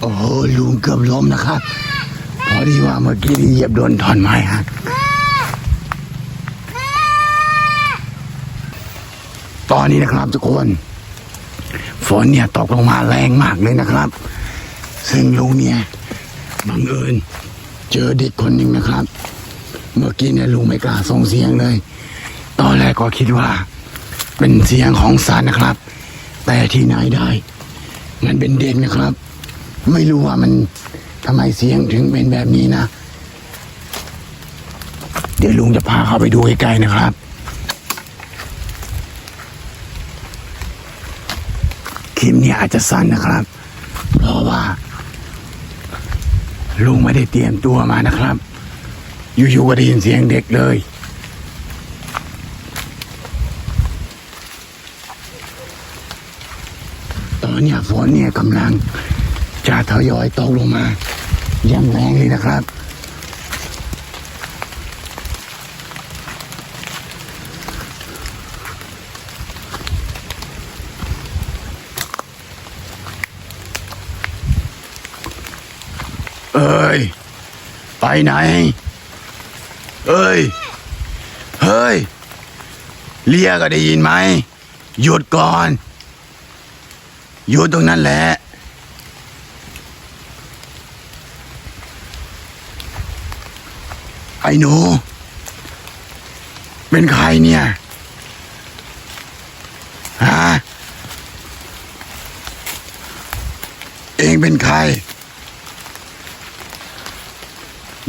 โอ้โหลุงเกือบล้มนะครับ พอดีว่าเมื่อกี้นี่เหยียบโดนท่อนไม้ฮะตอนนี้นะครับทุกคน ฝนเนี่ยตกลงมาแรงมากเลยนะครับ ซึ่งลุงเนี่ยบังเอิญเจอเด็กคนหนึ่งนะครับ เมื่อกี้เนี่ยลุงไม่กล้าส่งเสียงเลย ตอนแรกก็คิดว่า เป็นเสียงของสัตว์นะครับ แต่ที่ไหนได้ มันเป็นเด็กนะครับ ไม่รู้ว่ามันทำไมเสียงถึงเป็นแบบนี้นะ เดี๋ยวลุงจะพาเข้าไปดูใกล้ๆนะครับคลิปนี้อาจจะสั้นนะครับ เพราะว่า ลุงไม่ได้เตรียมตัวมานะครับ อยู่ๆก็ได้ยินเสียงเด็กเลย ตอน เนี้ยฝนเนี่ยกำลังจะทยอยตกลงมาอย่างแรงเลยนะครับ เอ้ย ไปไหน เอ้ย เฮ้ย เรียกก็ได้ยินไหม หยุดก่อน อยู่ตรงนั้นแหละ ไอ้หนู เป็นใครเนี่ย ฮะ เองเป็นใคร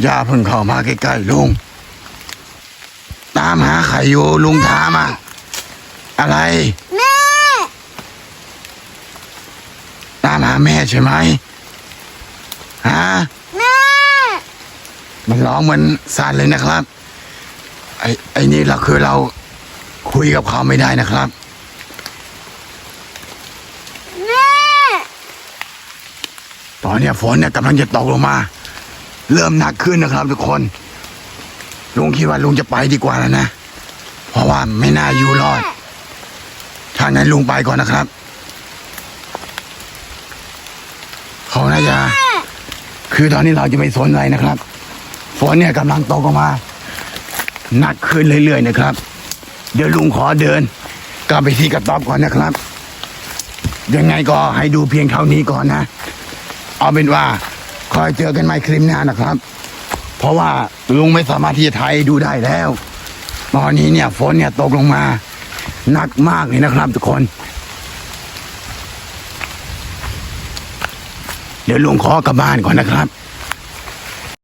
อย่าเพิ่งเข้ามาใกล้ๆลุง ตามหาใครอยู่ลุงถามอะ อะไร แม่ใช่ไหมฮะแม่ มันร้องเหมือนสัตว์เลยนะครับ ไอ้ไอ้นี่เราคือเราคุยกับเขาไม่ได้นะครับ แม่ ตอนเนี้ยฝนเนี่ยกำลังจะตกลงมา เริ่มหนักขึ้นนะครับ ทุกคน ลุงคิดว่าลุงจะไปดีกว่าแล้วนะ เพราะว่าไม่น่าอยู่รอดถ้างั้นลุงไปก่อนนะครับ เขาน่าจะ คือตอนนี้เราจะไม่สนอะไรนะครับ ฝนเนี่ยกำลังตกลงมาหนักขึ้นเรื่อยๆนะครับ เดี๋ยวลุงขอเดินกลับไปที่กระต๊อบก่อนนะครับ ยังไงก็ให้ดูเพียงเท่านี้ก่อนนะ เอาเป็นว่าคอยเจอกันใหม่คลิปหน้านะครับ เพราะว่าลุงไม่สามารถที่จะถ่ายดูได้แล้ว ตอนนี้เนี่ยฝนเนี่ยตกลงมาหนักมากเลยนะครับ ทุกคน เดี๋ยวลุงขอกลับบ้านก่อนนะครับ